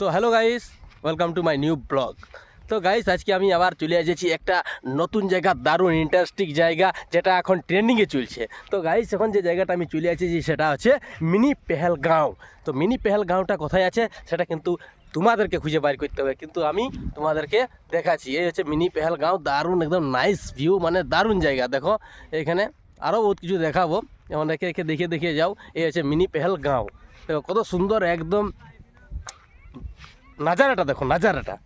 তো hello guys welcome to my new blog তো guys আজকে আমি আবার চলে এসেছি একটা নতুন জায়গা, দারুণ ইন্টারেস্টিং জায়গা, যেটা এখন ট্রেন্ডিংয়ে চলছে। তো গাইস এখন যে জায়গাটা আমি চলে এসেছি সেটা হচ্ছে মিনি পেহেলগাঁও। তো মিনি পেহেলগাঁওটা কোথায় আছে, সেটা কিন্তু তোমাদেরকে খুঁজে বাইর করতে হবে। কিন্তু আমি তোমাদেরকে দেখাচ্ছি, এই হচ্ছে মিনি পেহেলগাঁও, দারুণ একদম নাইস ভিউ মানে দারুণ জায়গা। দেখো, এখানে আরও বহুত কিছু দেখাবো। যেমন একে একে দেখে দেখে যাও, এই হচ্ছে মিনি পেহেলগাঁও। দেখো, কত সুন্দর একদম নাজারাটা দেখো, নাজারাটা।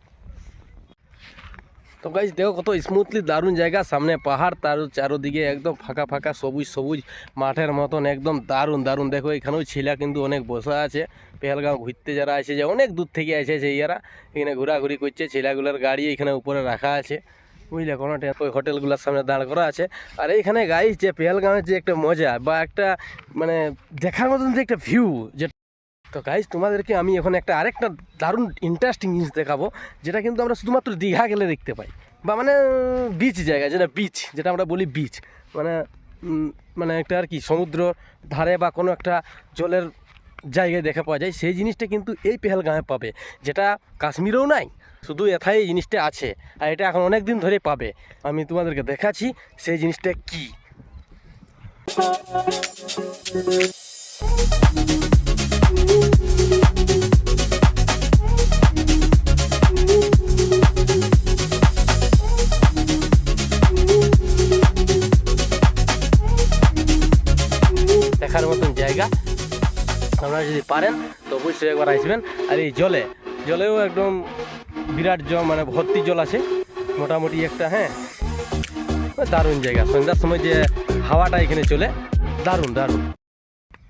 তো গাইজ দেখো কত স্মুথলি দারুণ জায়গা, সামনে পাহাড়, তার চারোদিকে একদম ফাঁকা ফাঁকা, সবুজ সবুজ, মাঠের মতন, একদম দারুণ দারুণ। দেখো এখানেও ছেলে কিন্তু অনেক বসা আছে, পেহেলগাঁও ঘুরতে যারা আছে, যে অনেক দূর থেকে এসেছে ইয়ারা এখানে ঘোরাঘুরি করছে, ছেলেগুলোর গাড়ি এখানে উপরে রাখা আছে। বুঝলে কোনো ওই হোটেলগুলোর সামনে দাঁড় করা আছে। আর এইখানে গাইজ যে পেহেলগাঁওয়ের যে একটা মজা, বা একটা মানে দেখার মতন যে একটা ভিউ যে তো গাইজ তোমাদেরকে আমি এখন একটা আরেকটা দারুণ ইন্টারেস্টিং জিনিস দেখাবো, যেটা কিন্তু আমরা শুধুমাত্র দীঘা গেলে দেখতে পাই। বা মানে বিচ জায়গা, যেটা বিচ যেটা আমরা বলি বিচ মানে মানে একটা আর কি, সমুদ্র ধারে বা কোনো একটা জলের জায়গায় দেখা পাওয়া যায়, সেই জিনিসটা কিন্তু এই পেহেলগাঁয়ে পাবে, যেটা কাশ্মীরেও নাই, শুধু এথায় এই জিনিসটা আছে, আর এটা এখন অনেক দিন ধরে পাবে। আমি তোমাদেরকে দেখাচ্ছি, সেই জিনিসটা কী। জায়গা। আপনারা যদি পারেন, তো অবশ্যই একবার আসবেন। আর এই জলে, জলেও একদম বিরাট জল মানে ভর্তি জল আছে। মোটামুটি একটা হ্যাঁ। দারুণ জায়গা। সন্ধ্যার সময় যে হাওয়াটা এখানে চলে, দারুণ দারুণ।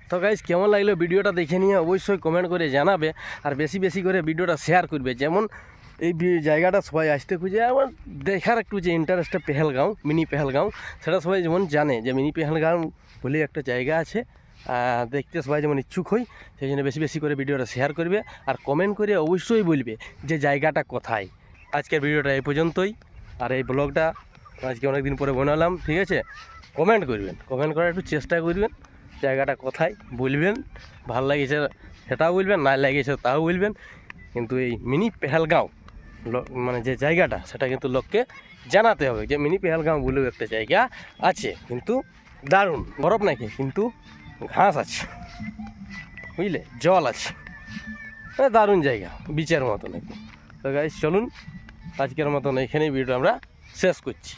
তো গাইজ কেমন লাগল ভিডিওটা দেখে নিয়ে অবশ্যই কমেন্ট করে জানাবে। আর বেশি বেশি করে ভিডিওটা শেয়ার করবে। যেমন এই জায়গাটা সবাই আসতে খুঁজে, আমার দেখার একটু যে ইন্টারেস্টটা পেহেলগাঁও, মিনি পেহেলগাঁও, সেটা সবাই যেমন জানে যে মিনি পেহেলগাঁও বলে একটা জায়গা আছে। দেখতে সবাই যেমন ইচ্ছুক হই, সেই জন্য বেশি বেশি করে ভিডিওটা শেয়ার করবে আর কমেন্ট করে অবশ্যই বলবে যে জায়গাটা কোথায়। আজকের ভিডিওটা এই পর্যন্তই। আর এই ব্লগটা আজকে অনেক দিন পরে বানালাম, ঠিক আছে? কমেন্ট করবেন। কমেন্ট করার একটু চেষ্টা করবেন, জায়গাটা কোথায় বলবেন, ভালো লাগিয়েছে সেটাও বলবেন, না লাগিয়েছে তাও বলবেন। কিন্তু এই মিনি পেহেলগাঁও মানে যে জায়গাটা, সেটা কিন্তু লোককে জানাতে হবে যে মিনি পেহেলগাঁও বলেও একটা জায়গা আছে। কিন্তু দারুণ, বরফ নাকি? কিন্তু ঘাস আছে, বুঝলে? জল আছে। দারুণ জায়গা বিচের মতন একদম তো গাইজ চলুন, আজকের মতন এখানেই ভিডিও আমরা শেষ করছি।